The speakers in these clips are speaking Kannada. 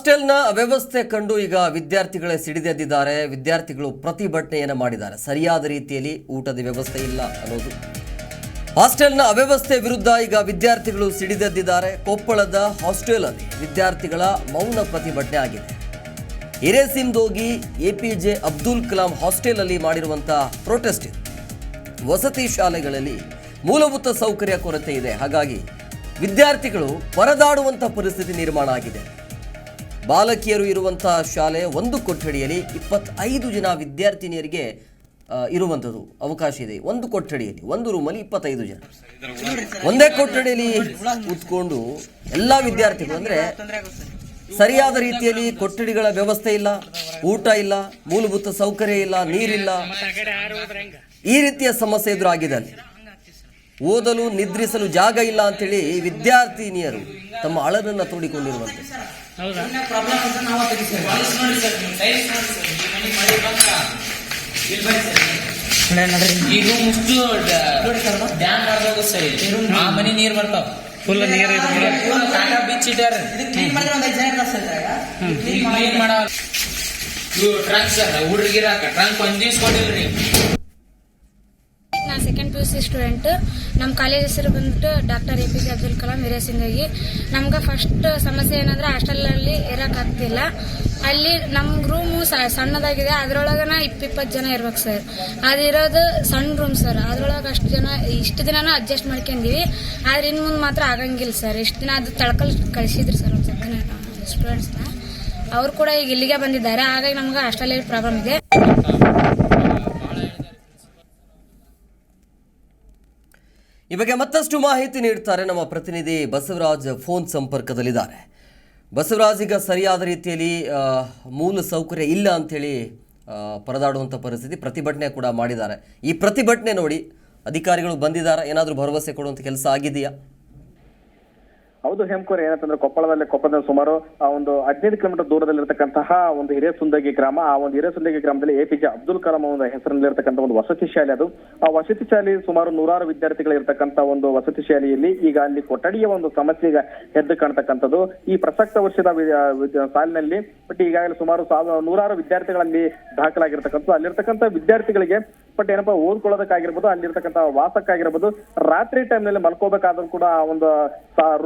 ಹಾಸ್ಟೆಲ್ನ ಅವ್ಯವಸ್ಥೆ ಕಂಡು ಈಗ ವಿದ್ಯಾರ್ಥಿಗಳೇ ಸಿಡಿದೆದ್ದಿದ್ದಾರೆ. ವಿದ್ಯಾರ್ಥಿಗಳು ಪ್ರತಿಭಟನೆಯನ್ನು ಮಾಡಿದ್ದಾರೆ. ಸರಿಯಾದ ರೀತಿಯಲ್ಲಿ ಊಟದ ವ್ಯವಸ್ಥೆ ಇಲ್ಲ ಅನ್ನೋದು. ಹಾಸ್ಟೆಲ್ನ ಅವ್ಯವಸ್ಥೆ ವಿರುದ್ಧ ಈಗ ವಿದ್ಯಾರ್ಥಿಗಳು ಸಿಡಿದೆದ್ದಿದ್ದಾರೆ. ಕೊಪ್ಪಳದ ಹಾಸ್ಟೆಲ್ ಅಲ್ಲಿ ವಿದ್ಯಾರ್ಥಿಗಳ ಮೌನ ಪ್ರತಿಭಟನೆ ಆಗಿದೆ. ಹಿರೇಸಿಂದೋಗಿ ಎಪಿಜೆ ಅಬ್ದುಲ್ ಕಲಾಂ ಹಾಸ್ಟೆಲ್ ಅಲ್ಲಿ ಮಾಡಿರುವಂತಹ ಪ್ರೊಟೆಸ್ಟ್ ಇದು. ವಸತಿ ಶಾಲೆಗಳಲ್ಲಿ ಮೂಲಭೂತ ಸೌಕರ್ಯ ಕೊರತೆ ಇದೆ. ಹಾಗಾಗಿ ವಿದ್ಯಾರ್ಥಿಗಳು ಪರದಾಡುವಂಥ ಪರಿಸ್ಥಿತಿ ನಿರ್ಮಾಣ ಆಗಿದೆ. ಬಾಲಕಿಯರು ಇರುವಂತಹ ಶಾಲೆ ಒಂದು ಕೊಠಡಿಯಲ್ಲಿ ಇಪ್ಪತ್ತೈದು ಜನ ವಿದ್ಯಾರ್ಥಿನಿಯರಿಗೆ ಇರುವಂಥದ್ದು ಅವಕಾಶ ಇದೆ. ಒಂದು ಕೊಠಡಿಯಲ್ಲಿ, ಒಂದು ರೂಮಲ್ಲಿ ಇಪ್ಪತ್ತೈದು ಜನ. ಒಂದೇ ಕೊಠಡಿಯಲ್ಲಿ ಕೂತ್ಕೊಂಡು ಎಲ್ಲ ವಿದ್ಯಾರ್ಥಿಗಳು ಅಂದರೆ ಸರಿಯಾದ ರೀತಿಯಲ್ಲಿ ಕೊಠಡಿಗಳ ವ್ಯವಸ್ಥೆ ಇಲ್ಲ, ಊಟ ಇಲ್ಲ, ಮೂಲಭೂತ ಸೌಕರ್ಯ ಇಲ್ಲ, ನೀರಿಲ್ಲ. ಈ ರೀತಿಯ ಸಮಸ್ಯೆ ಎದುರಾಗಿದೆ ಓದಲು, ನಿದ್ರಿಸಲು ಜಾಗ ಇಲ್ಲ ಅಂತೇಳಿ ವಿದ್ಯಾರ್ಥಿನಿಯರು ತಮ್ಮ ಅಳನನ್ನ ತೋಡಿಕೊಂಡಿರುವಂತೆ. ಈ ರೂಮ್ ಇಷ್ಟು ಡ್ಯಾಮ್ ಮಾಡ್ದಾಗ ಸರಿ ಆ ಮನಿ ನೀರ್ ಬರ್ತಾವ. ಫುಲ್ ನೀರು ಟಾಟಾ ಬೀಚ್ ಇಟ್ಟಾರ ಕ್ಲೀನ್ ಮಾಡ. ಇವು ಟ್ರಂಕ್ ಸರ್ ಹುಡುಗಿರ ಟ್ರಂಕ್ ಒಂದ್ ದಿವ್ಸ ಕೊಟ್ಟಿಲ್ರಿ. Second P U C student ನಮ್ಮ ಕಾಲೇಜ್ ಹೆಸರು ಬಂದ್ಬಿಟ್ಟು doctor A P J Abdul Kalam Veerasindagi ನಮ್ಗೆ ಫಸ್ಟ್ ಸಮಸ್ಯೆ ಏನಂದ್ರೆ ಹಾಸ್ಟೆಲಲ್ಲಿ ಇರೋಕ್ಕಾಗ್ತಿಲ್ಲ ಅಲ್ಲಿ ನಮ್ಮ ರೂಮು ಸಣ್ಣದಾಗಿದೆ. ಅದರೊಳಗನ ಇಪ್ಪಿಪ್ಪತ್ತು ಜನ ಇರ್ಬೇಕು ಸರ್ ಅದಿರೋದು ಸಣ್ಣ ರೂಮ್ ಸರ್ ಅದ್ರೊಳಗೆ ಅಷ್ಟು ಜನ, ಇಷ್ಟು ದಿನನೂ ಅಡ್ಜಸ್ಟ್ ಮಾಡ್ಕೊಂಡಿವಿ. ಆದ್ರೆ ಇನ್ನು ಮುಂದೆ ಮಾತ್ರ ಆಗಂಗಿಲ್ಲ ಸರ್ ಇಷ್ಟು ದಿನ ಅದು ತಳ್ಕಲ್ ಕಳಿಸಿದ್ರು ಸರ್ ಒಂದು ಜನ ಸ್ಟೂಡೆಂಟ್ಸ್ನ ಅವ್ರು ಕೂಡ ಈಗ ಇಲ್ಲಿಗೆ ಬಂದಿದ್ದಾರೆ. ಹಾಗಾಗಿ ನಮ್ಗೆ ಹಾಸ್ಟೆಲಲ್ಲಿ ಪ್ರಾಬ್ಲಮ್ ಇದೆ. ಈ ಬಗ್ಗೆ ಮತ್ತಷ್ಟು ಮಾಹಿತಿ ನೀಡ್ತಾರೆ ನಮ್ಮ ಪ್ರತಿನಿಧಿ ಬಸವರಾಜ್ ಫೋನ್ ಸಂಪರ್ಕದಲ್ಲಿದ್ದಾರೆ. ಬಸವರಾಜ್, ಈಗ ಸರಿಯಾದ ರೀತಿಯಲ್ಲಿ ಮೂಲ ಸೌಕರ್ಯ ಇಲ್ಲ ಅಂಥೇಳಿ ಪರದಾಡುವಂಥ ಪರಿಸ್ಥಿತಿ ಪ್ರತಿಭಟನೆ ಕೂಡ ಮಾಡಿದ್ದಾರೆ. ಈ ಪ್ರತಿಭಟನೆ ನೋಡಿ ಅಧಿಕಾರಿಗಳು ಬಂದಿದ್ದಾರೆ? ಏನಾದರೂ ಭರವಸೆ ಕೊಡುವಂಥ ಕೆಲಸ ಆಗಿದೆಯಾ? ಹೌದು ಹೇಮಕೂರ್ ಏನಂತಂದ್ರೆ ಕೊಪ್ಪಳದಲ್ಲಿ ಕೊಪ್ಪಳದಲ್ಲಿ ಸುಮಾರು ಒಂದು ಹದಿನೈದು ಕಿಲೋಮೀಟರ್ ದೂರದಲ್ಲಿರ್ತಕ್ಕಂತಹ ಒಂದು ಹಿರೇಸುಂದಗಿ ಗ್ರಾಮ, ಆ ಒಂದು ಹಿರೇಸುಂದಗಿ ಗ್ರಾಮದಲ್ಲಿ ಎಪಿಜೆ ಅಬ್ದುಲ್ ಕಲಾಂ ಒಂದು ಹೆಸರಿನಲ್ಲಿರ್ತಕ್ಕಂಥ ಒಂದು ವಸತಿ ಶಾಲೆ ಅದು. ಆ ವಸತಿ ಶಾಲೆ ಸುಮಾರು ನೂರಾರು ವಿದ್ಯಾರ್ಥಿಗಳು ಇರ್ತಕ್ಕಂಥ ಒಂದು ವಸತಿ ಶಾಲೆಯಲ್ಲಿ ಈಗ ಅಲ್ಲಿ ಕೊಠಡಿಯ ಒಂದು ಸಮಸ್ಯೆ ಈಗ ಎದ್ದು ಕಾಣ್ತಕ್ಕಂಥದ್ದು. ಈ ಪ್ರಸಕ್ತ ವರ್ಷದ ಸಾಲಿನಲ್ಲಿ ಬಟ್ ಈಗಾಗಲೇ ಸುಮಾರು ಸಾವಿರ, ನೂರಾರು ವಿದ್ಯಾರ್ಥಿಗಳಲ್ಲಿ ದಾಖಲಾಗಿರ್ತಕ್ಕಂಥದ್ದು. ಅಲ್ಲಿರ್ತಕ್ಕಂಥ ವಿದ್ಯಾರ್ಥಿಗಳಿಗೆ ಬಟ್ ಏನಪ್ಪಾ, ಓದ್ಕೊಳ್ಳೋದಕ್ಕಾಗಿರ್ಬೋದು, ಅಲ್ಲಿರ್ತಕ್ಕಂಥ ವಾಸಕ್ಕಾಗಿರ್ಬೋದು, ರಾತ್ರಿ ಟೈಮ್ನಲ್ಲಿ ಮಲ್ಕೋಬೇಕಾದ್ರೂ ಕೂಡ ಆ ಒಂದು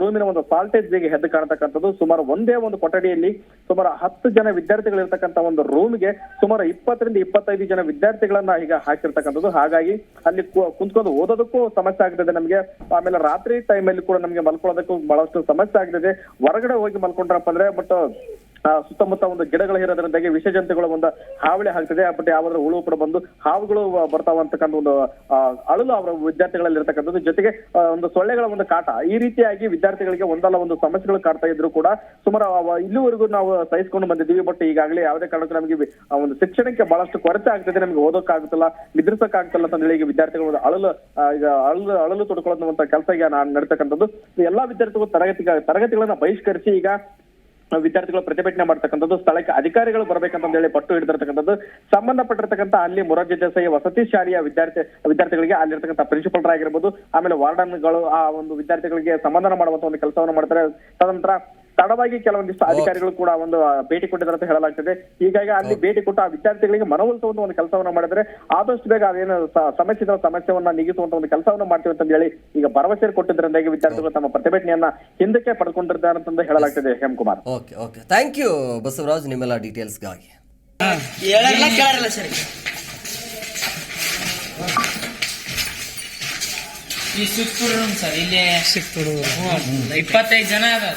ರೂಮಿನ ಒಂದು ಸಾಲ್ಟೇಜ್ ಬೇಗ ಹೆದ್ದು ಕಾಣತಕ್ಕಂಥದ್ದು, ಸುಮಾರು ಒಂದೇ ಒಂದು ಕೊಠಡಿಯಲ್ಲಿ ಸುಮಾರು ಹತ್ತು ಜನ ವಿದ್ಯಾರ್ಥಿಗಳು ಇರ್ತಕ್ಕಂಥ ಒಂದು ರೂಮ್ಗೆ ಸುಮಾರು ಇಪ್ಪತ್ತರಿಂದ ಇಪ್ಪತ್ತೈದು ಜನ ವಿದ್ಯಾರ್ಥಿಗಳನ್ನ ಈಗ ಹಾಕಿರ್ತಕ್ಕಂಥದ್ದು. ಹಾಗಾಗಿ ಅಲ್ಲಿ ಕುಂತ್ಕೊಂಡು ಓದೋದಕ್ಕೂ ಸಮಸ್ಯೆ ಆಗ್ತದೆ ನಮಗೆ. ಆಮೇಲೆ ರಾತ್ರಿ ಟೈಮ್ ಅಲ್ಲಿ ಕೂಡ ನಮಗೆ ಮಲ್ಕೊಳ್ಳೋದಕ್ಕೂ ಬಹಳಷ್ಟು ಸಮಸ್ಯೆ ಆಗ್ತದೆ. ಹೊರಗಡೆ ಹೋಗಿ ಮಲ್ಕೊಂಡ್ರಪ್ಪ ಅಂದ್ರೆ ಬಟ್ ಸುತ್ತಮುತ್ತ ಒಂದು ಗಿಡಗಳು ಇರೋದ್ರಿಂದಾಗಿ ವಿಷಜಂತುಗಳ ಒಂದು ಹಾವಳಿ ಆಗ್ತದೆ. ಬಟ್ ಯಾವ್ದಾದ್ರು ಹುಳು ಕೂಡ ಬಂದು ಹಾವುಗಳು ಬರ್ತಾವ ಅಂತಕ್ಕಂಥ ಒಂದು ಅಳಲು ಅವರ ವಿದ್ಯಾರ್ಥಿಗಳಲ್ಲಿ ಇರ್ತಕ್ಕಂಥದ್ದು. ಜೊತೆಗೆ ಒಂದು ಸೊಳ್ಳೆಗಳ ಒಂದು ಕಾಟ. ಈ ರೀತಿಯಾಗಿ ವಿದ್ಯಾರ್ಥಿಗಳಿಗೆ ಒಂದಲ್ಲ ಒಂದು ಸಮಸ್ಯೆಗಳು ಕಾಡ್ತಾ ಇದ್ರು ಕೂಡ ಸುಮಾರು ಇಲ್ಲಿವರೆಗೂ ನಾವು ಸಹಿಸಿಕೊಂಡು ಬಂದಿದ್ದೀವಿ. ಬಟ್ ಈಗಾಗಲೇ ಯಾವುದೇ ಕಾರಣಕ್ಕೂ ನಮಗೆ ಒಂದು ಶಿಕ್ಷಣಕ್ಕೆ ಬಹಳಷ್ಟು ಕೊರತೆ ಆಗ್ತದೆ. ನಮಗೆ ಓದೋಕ್ಕಾಗುತ್ತಿಲ್ಲ, ನಿದ್ರಿಸಕ್ಕಾಗುತ್ತಿಲ್ಲ ಅಂತ ಹೇಳಿ ವಿದ್ಯಾರ್ಥಿಗಳು ಒಂದು ಅಳಲು ಈಗ ಅಳಲು ಅಳಲು ತೊಡ್ಕೊಳ್ಳುವಂತ ಕೆಲಸ ಈಗ ನಾನು ನಡೀತಕ್ಕಂಥದ್ದು. ಎಲ್ಲಾ ವಿದ್ಯಾರ್ಥಿಗಳು ತರಗತಿ ತರಗತಿಗಳನ್ನ ಬಹಿಷ್ಕರಿಸಿ ಈಗ ವಿದ್ಯಾರ್ಥಿಗಳು ಪ್ರತಿಭಟನೆ ಮಾಡ್ತಕ್ಕಂಥದ್ದು, ಸ್ಥಳಕ್ಕೆ ಅಧಿಕಾರಿಗಳು ಬರ್ಬೇಕಂತ ಹೇಳಿ ಪಟ್ಟು ಹಿಡಿದಿರ್ತಕ್ಕಂಥದ್ದು, ಸಂಬಂಧಪಟ್ಟಿರ್ತಕ್ಕಂಥ ಅಲ್ಲಿ ಮೊರಾರ್ಜಿ ದೇಸಾಯಿ ವಸತಿ ಶಾಲೆಯ ವಿದ್ಯಾರ್ಥಿ, ವಿದ್ಯಾರ್ಥಿಗಳಿಗೆ ಅಲ್ಲಿರ್ತಕ್ಕಂಥ ಪ್ರಿನ್ಸಿಪಲ್ ಆಗಿರ್ಬೋದು ಆಮೇಲೆ ವಾರ್ಡನ್ಗಳು ಆ ಒಂದು ವಿದ್ಯಾರ್ಥಿಗಳಿಗೆ ಸಮಾಧಾನ ಮಾಡುವಂತ ಒಂದು ಕೆಲಸವನ್ನು ಮಾಡ್ತಾರೆ. ತದನಂತರ ತಡವಾಗಿ ಕೆಲವೊಂದಿಷ್ಟು ಅಧಿಕಾರಿಗಳು ಕೂಡ ಒಂದು ಭೇಟಿ ಕೊಟ್ಟಿದ್ದಾರೆ ಅಂತ ಹೇಳಲಾಗ್ತದೆ. ಹೀಗಾಗಿ ಅಲ್ಲಿ ಭೇಟಿ ಕೊಟ್ಟು ಆ ವಿದ್ಯಾರ್ಥಿಗಳಿಗೆ ಮನವೊಲಿಸುವಂತ ಒಂದು ಕೆಲಸವನ್ನ ಮಾಡಿದ್ರೆ ಆದಷ್ಟು ಬೇಗ ಅದೇನು ಸಮಸ್ಯೆ ಸಮಸ್ಯೆಯನ್ನ ಸಮಸ್ಯೆವನ್ನ ನೀಗಿಸುವಂತ ಒಂದು ಕೆಲಸವನ್ನು ಮಾಡ್ತೀವಿ ಅಂತ ಹೇಳಿ ಈಗ ಭರವಸೆ ಕೊಟ್ಟಿದ್ದರಿಂದಾಗಿ ವಿದ್ಯಾರ್ಥಿಗಳು ತಮ್ಮ ಪ್ರತಿಭಟನೆಯನ್ನ ಹಿಂದಕ್ಕೆ ಪಡ್ಕೊಂಡಿರ್ತಾರೆ ಅಂತಂದು ಹೇಳಲಾಗ್ತದೆ Hemakumar okay okay thank you Basavaraj ನಿಮ್ಮೆಲ್ಲ ಡೀಟೇಲ್ಸ್ಗಾಗಿ ಹೇಳಲ್ಲ ಕೇಳಲ್ಲ ಸರಿ. ಈ ರೂಮ್ ಸರ್ ಇಲ್ಲಿ ಸಿಕ್ತು ಇಪ್ಪತ್ತೈದು ಜನ ಅದಾರ.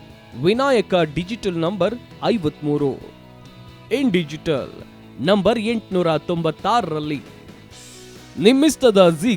ವಿನಾಯಕ ಡಿಜಿಟಲ್ ನಂಬರ್ ಐವತ್ಮೂರು. ಇನ್ ಡಿಜಿಟಲ್ ನಂಬರ್ ಎಂಟುನೂರ ತೊಂಬತ್ತಾರರಲ್ಲಿ. ನಿಮ್ಮಿಸ್ತದ ಜಿ